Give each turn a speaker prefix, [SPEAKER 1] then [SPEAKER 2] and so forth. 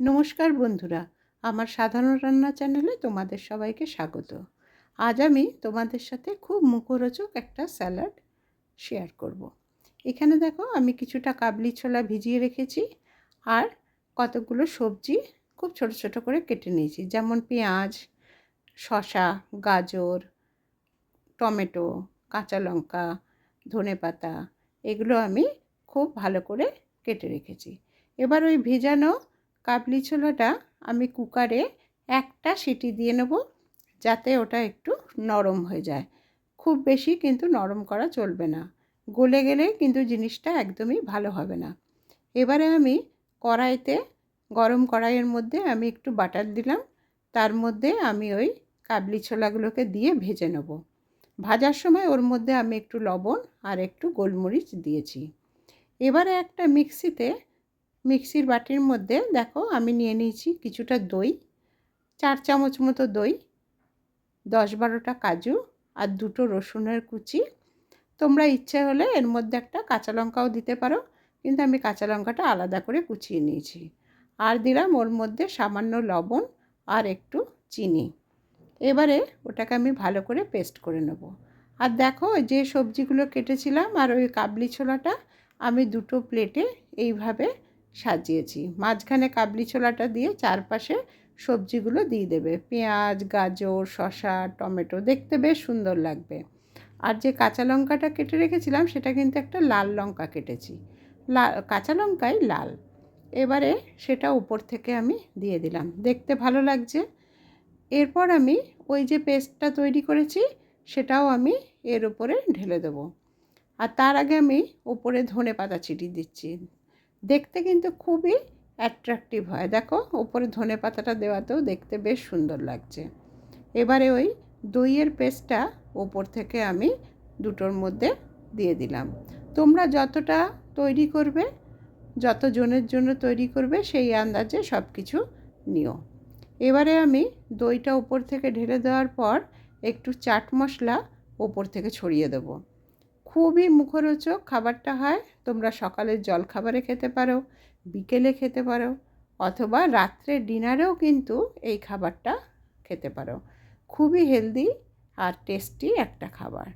[SPEAKER 1] নমস্কার বন্ধুরা, আমার সাধারণ রান্না চ্যানেলে তোমাদের সবাইকে স্বাগত। আজ আমি তোমাদের সাথে খুব মুখরোচক একটা স্যালাড শেয়ার করব। এখানে দেখো, আমি কিছুটা কাবলি ছোলা ভিজিয়ে রেখেছি আর কতগুলো সবজি খুব ছোট ছোট করে কেটে নিয়েছি। যেমন পেঁয়াজ, শসা, গাজর, টমেটো, কাঁচা লঙ্কা, ধনে পাতা, এগুলো আমি খুব ভালো করে কেটে রেখেছি। এবার ওই ভেজানো কাবলি ছোলাটা আমি কুকারে একটা সিটি দিয়ে নেব যাতে ওটা একটু নরম হয়ে যায়। খুব বেশি কিন্তু নরম করা চলবে না। গলে গেলে কিন্তু জিনিসটা একদমই ভালো হবে না। এবারে আমি কড়াইতে, গরম কড়াইয়ের মধ্যে আমি একটু বাটার দিলাম। তার মধ্যে আমি ওই কাবলি ছোলাগুলোকে দিয়ে ভেজে নেব। ভাজার সময় ওর মধ্যে আমি একটু লবণ আর একটু গোলমরিচ দিয়েছি। এবারে একটা মিক্সিতে মিক্সির বাটির মধ্যে দেখো আমি নিয়ে নিয়েছি কিছুটা দই, চার চামচ মতো দই, দশ বারোটা কাজু আর দুটো রসুনের কুচি। তোমরা ইচ্ছে হলে এর মধ্যে একটা কাঁচা লঙ্কাও দিতে পারো, কিন্তু আমি কাঁচা লঙ্কাটা আলাদা করে কুচিয়ে নিয়েছি। আর দিলাম ওর মধ্যে সামান্য লবণ আর একটু চিনি। এবারে ওটাকে আমি ভালো করে পেস্ট করে নেব। আর দেখো যে সবজিগুলো কেটেছিলাম আর ওই কাবলি ছোলাটা, আমি দুটো প্লেটে এইভাবে সাজিয়েছি। মাঝখানে কাবলি ছোলাটা দিয়ে চারপাশে সবজিগুলো দিয়ে দেবে। পেঁয়াজ, গাজর, শসা, টমেটো দেখতে বেশ সুন্দর লাগবে। আর যে কাঁচা লঙ্কাটা কেটে রেখেছিলাম, সেটা কিন্তু একটা লাল লঙ্কা কেটেছি। লাল কাঁচা লঙ্কাই লাল। এবারে সেটা উপর থেকে আমি দিয়ে দিলাম। দেখতে ভালো লাগছে। এরপর আমি ওই যে পেস্টটা তৈরি করেছি, সেটাও আমি এর উপরে ঢেলে দেবো। আর তার আগে আমি উপরে ধনে পাতা ছিটিয়ে দিচ্ছি। দেখতে কিন্তু খুবই অ্যাট্রাকটিভ হয়। দেখো উপরে ধনে পাতাটা দেওয়াতেও দেখতে বেশ সুন্দর লাগছে। এবারে ওই দইয়ের পেস্টটা ওপর থেকে আমি দুটোর মধ্যে দিয়ে দিলাম। তোমরা যতটা তৈরি করবে, যত জনের জন্য তৈরি করবে, সেই আন্দাজে সব কিছু নিও। এবারে আমি দইটা ওপর থেকে ঢেলে দেওয়ার পর একটু চাট মশলা ওপর থেকে ছড়িয়ে দেবো। খুবই মুখরোচক খাবারটা হয়। তোমরা সকালের জলখাবারে খেতে পারো, বিকেলে খেতে পারো, অথবা রাত্রে ডিনারেও কিন্তু এই খাবারটা খেতে পারো। খুবই হেলদি আর টেস্টি একটা খাবার।